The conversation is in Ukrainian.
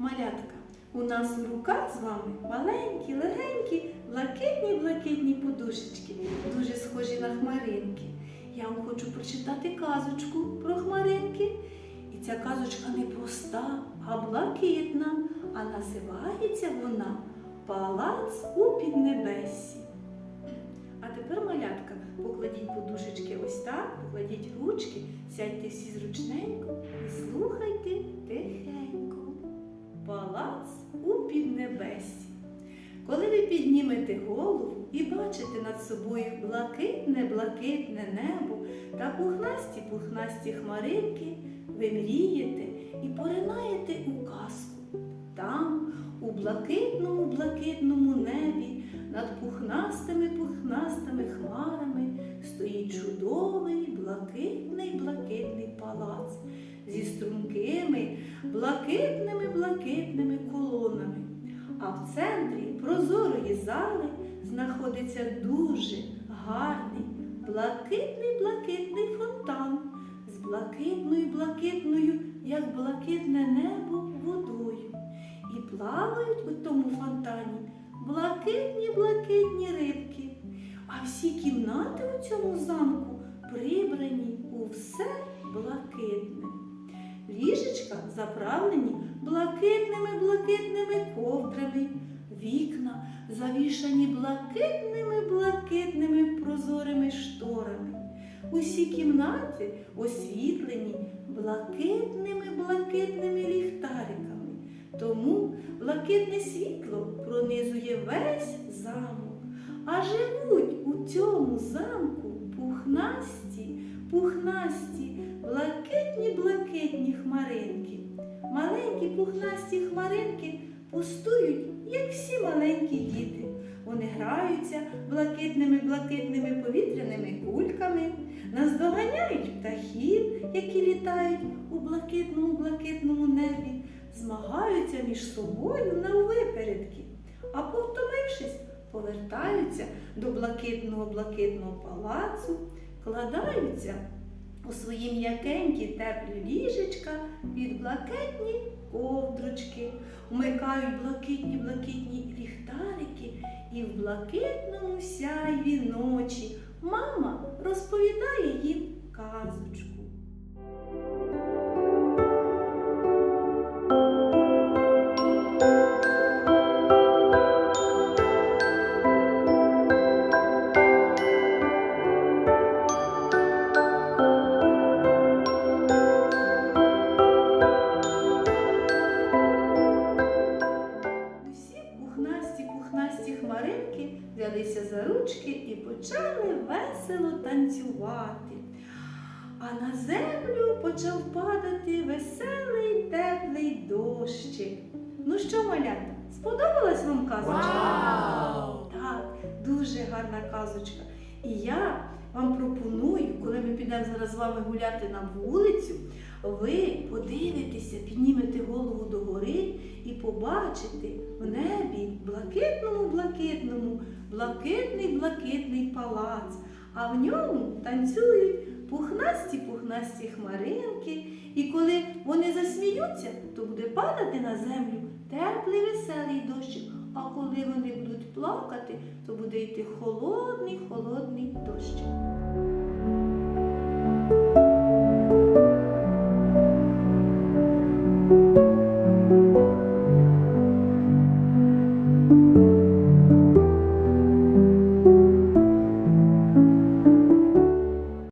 Малятка, у нас у руках з вами маленькі, легенькі, блакитні-блакитні подушечки, дуже схожі на хмаринки. Я вам хочу прочитати казочку про хмаринки. І ця казочка не проста, а блакитна, а називається вона Палац у піднебесі. А тепер, малятка, покладіть подушечки ось так, покладіть ручки, сядьте всі зручненько і слухайте тихенько. Палац у піднебесі. Коли ви піднімете голову і бачите над собою блакитне-блакитне небо та пухнасті-пухнасті хмаринки, ви мрієте і поринаєте у казку. Там, у блакитному-блакитному небі, над пухнастими-пухнастими хмарами стоїть чудовий блакитний-блакитний палац зі стрункими, блакитними-блакитними колонами. А в центрі прозорої зали знаходиться дуже гарний блакитний-блакитний фонтан з блакитною-блакитною, як блакитне небо, водою. І плавають у тому фонтані блакитні-блакитні рибки. А всі кімнати у цьому замку прибрані у все. Ліжечка заправлені блакитними-блакитними ковдрами, вікна завішані блакитними-блакитними прозорими шторами. Усі кімнати освітлені блакитними-блакитними ліхтариками. Тому блакитне світло пронизує весь замок. А живуть у цьому замку пухнасті, пухнасті. Маленькі пухнасті хмаринки пустують, як всі маленькі діти. Вони граються блакитними-блакитними повітряними кульками, наздоганяють птахів, які літають у блакитному-блакитному небі, змагаються між собою на випередки, а повтомившись, повертаються до блакитного-блакитного палацу, кладаються у свої м'якенькі теплі ліжечка блакитні ковдрочки, вмикають блакитні-блакитні ліхтарики, і в блакитному сяйві ночі мама розповідає їм казочку. Взялися за ручки і почали весело танцювати. А на землю почав падати веселий теплий дощик. Ну що, малята, сподобалась вам казочка? Вау! Так, дуже гарна казочка. І я вам пропоную, коли ми підемо зараз з вами гуляти на вулицю, ви подивитеся, піднімете голову догори і побачите в небі блакитному, блакитному, блакитний, блакитний палац, а в ньому танцюють пухнасті, пухнасті хмаринки. І коли вони засміються, то буде падати на землю теплий веселий дощик. А коли вони будуть плакати, то буде йти холодний, холодний дощик.